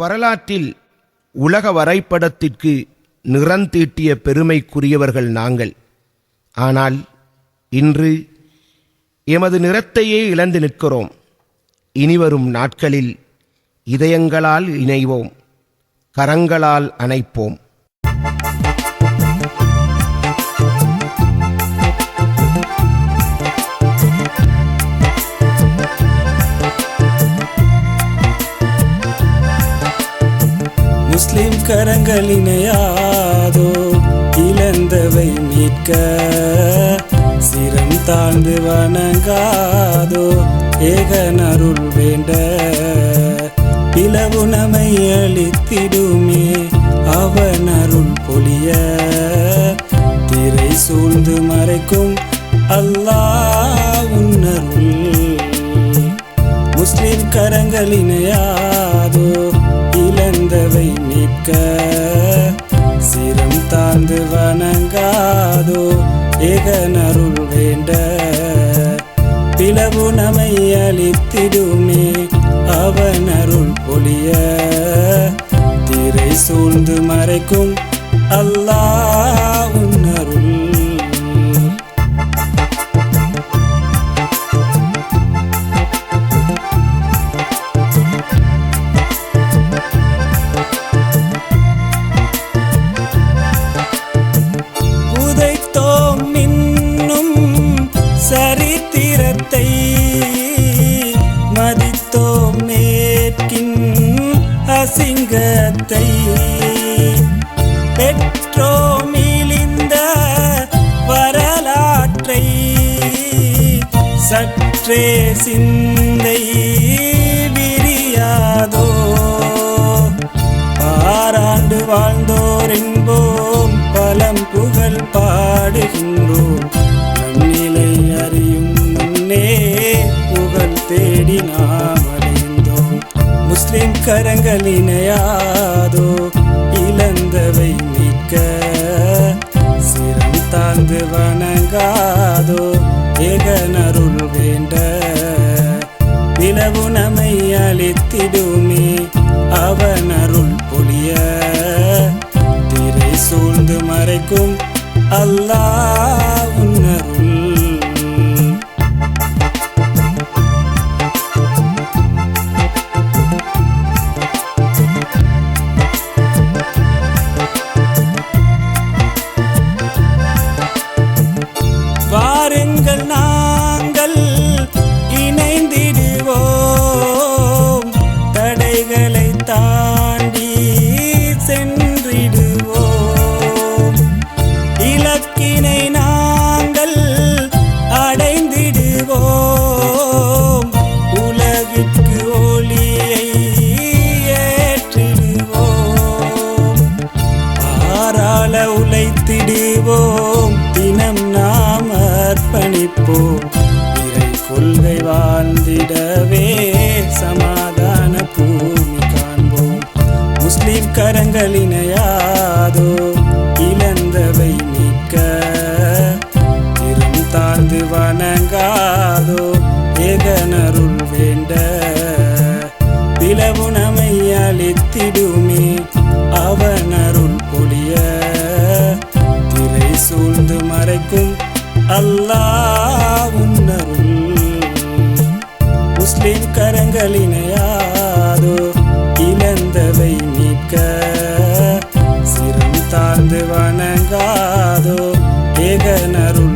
வரலாற்றில் உலக வரைபடத்திற்கு நிறந்தீட்டிய பெருமைக்குரியவர்கள் நாங்கள். ஆனால் இன்று எமது நிறத்தையே இழந்து நிற்கிறோம். இனிவரும் நாட்களில் இதயங்களால் இணைவோம். கரங்களால் அணைப்போம். முஸ்லிம் கரங்களினையாதோ இழந்தவை மீட்க. சிரம் தாழ்ந்து வணங்காதோ ஏகனருள் வேண்ட. பிளவுணமை அளித்திடுமே அவன் அருள் பொழிய. திரை சூழ்ந்து மறைக்கும் அல்லாஹ் உன்னருள் முஸ்லிம் கரங்களினையாதோ இழந்தவை நிற்க சிரம் தாழ்ந்து வணங்காதோ ஏகனருள் வேண்ட. பிளவு நமை அளித்திடுமே அவன் அருள் பொழிய. திரை சூழ்ந்து மறைக்கும் அல்லாஹ். சிங்கத்தை பெற்றோம் வரலாற்றை சற்றே சிந்தை விரியாதோ? பாராண்டு வாழ்ந்தோர் என்போம் பலம் புகழ் பாடுகின்றோம். கரங்கள் இணையாதோ இழந்தவை மீட்க சிரம் தாழ்ந்து வணங்காதோ ஏகனருள் வேண்ட நிலவு நம்மை அளித்திடுமே அவனருள் பொழிய. திரை சூழ்ந்து மறைக்கும் அல்லாவும் உழைத்திடுவோம் தினம் நாம் அர்ப்பணிப்போம். இறை கொள்கை வாழ்ந்திடவே சமாதான பூமி காண்போம். முஸ்லிம் கரங்களினையாதோ இழந்தவை மிக்க திறம் தாழ்ந்து வணங்காதோ ஏகனருள் வேண்ட. பிளவுணமை அளித்திடுமே அவன நின்றின் கரங்களினையாதோ இழந்தவை மீட்க. சிரம் தாழ்ந்து வணங்காதோ ஏகனருள்